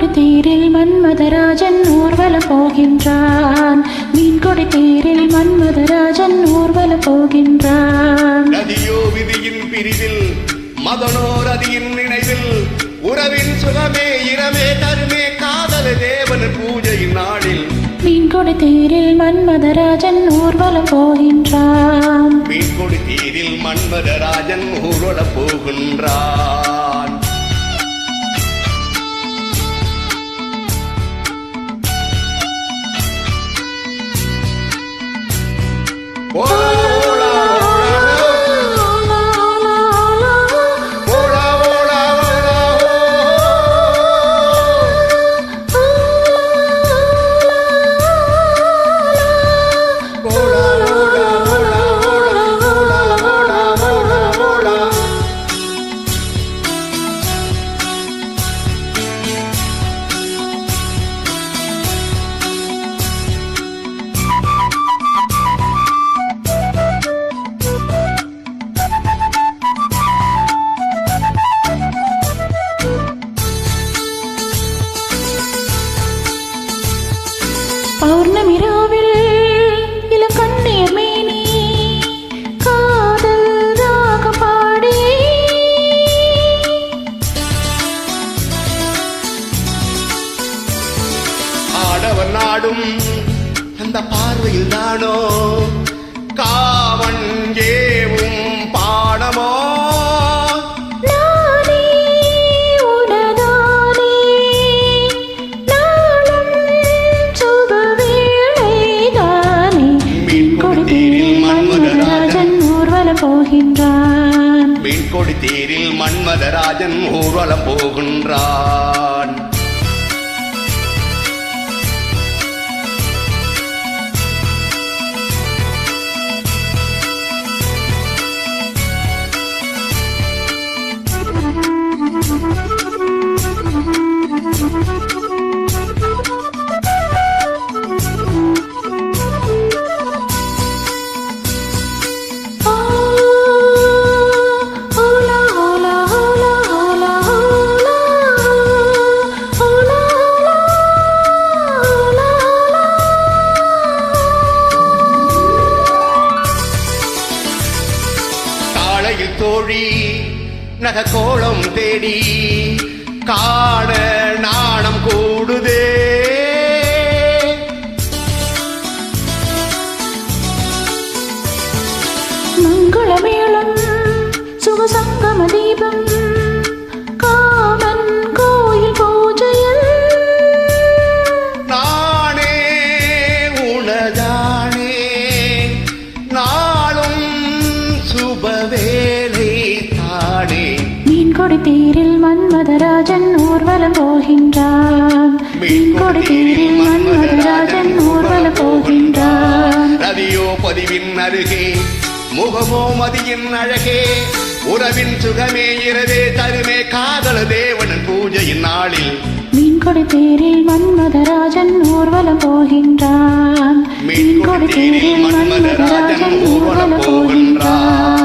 மீன்கொடி தேரில் மன்மதராஜன் ஊர்வலம் போகின்றான். மீன்கொடி தேரில் மன்மதராஜன் ஊர்வலம் போகின்றான். நதியோ விதியின் பிரிவில் மதனோ ரதியின் நினைவில் உறவின் சுகமே இரமே தருமே காதல தேவன் பூஜையின் நாளில். மீன்கொடி தேரில் மன்மதராஜன் ஊர்வலம் போகின்றான். மீன்கொடி தீரில் மன்மதராஜன் ஊரோட போகின்றான். பௌர்ணமிராவில் இல கண்ணிய மேனி காதல் ராக பாடி. ஆடவன் ஆடும் அந்த பார்வையில் தானோ காவன் ஏ தேரில் மன்மதராஜன் ஊர்வலம் போகின்றான். மீன்கொடி தேரில் மன்மதராஜன் ஊர்வலம் போகின்றான். நகக்கோளம் தேடி காண நாணம் கூடுதே. மீன்கொடி தேரில் மன்மதராஜன் ஊர்வலம் போகின்றான். ரதியோ பதிவின் அருகே முகமோ மதியின் அழகே. உறவின் சுகமே இரவே தருமே காதல தேவன் பூஜையின் நாளில். மீன்கொடி தேரில் மன்மதராஜன் ஊர்வலம் போகின்றான். மீன்கொடி தேரில் மன்மதராஜன் ஊர்வலம் போகின்றான்.